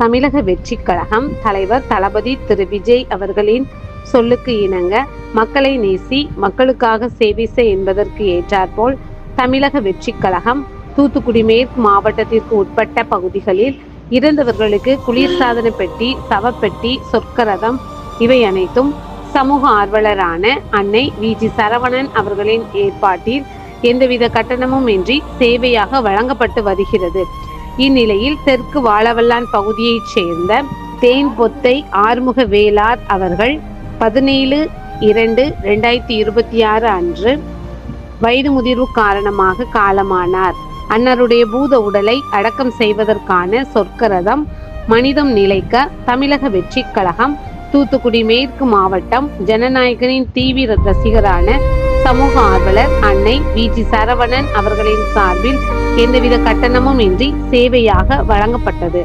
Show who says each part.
Speaker 1: தமிழக வெற்றி கழகம் தலைவர் தளபதி திரு. விஜய் அவர்களின் சொல்லுக்கு இணங்க மக்களை நேசி மக்களுக்காக சேவை செய் என்பதற்கு ஏற்றாற்போல் தமிழக வெற்றி கழகம் தூத்துக்குடி மேற்கு மாவட்டத்திற்கு உட்பட்ட பகுதிகளில் இறந்தவர்களுக்கு குளிர்சாதன பெட்டி சவப்பெட்டி சொற்கரதம் இவை அனைத்தும் சமூக ஆர்வலரான அன்னை விஜி சரவணன் அவர்களின் ஏற்பாட்டில் எந்தவித கட்டணமும் இன்றி சேவையாக வழங்கப்பட்டு வருகிறது. இந்நிலையில் தெற்கு வாழவல்லான் பகுதியைச் சேர்ந்த தேன் பொத்தை ஆறுமுக வேளார் அவர்கள் பதினேழு இரண்டு ரெண்டாயிரத்தி இருபத்தி ஆறு அன்று வயது முதிர்வு காரணமாக காலமானார். அன்னருடைய பூத உடலை அடக்கம் செய்வதற்கான சொற்கரதம் மனிதம் நிலைக்க தமிழக வெற்றி கழகம் தூத்துக்குடி மேற்கு மாவட்டம் ஜனநாயகனின் தீவிர ரசிகரான சமூக ஆர்வலர் அன்னை விஜி சரவணன் அவர்களின் சார்பில் எந்தவித கட்டணமும் இன்றி சேவையாக வழங்கப்பட்டது.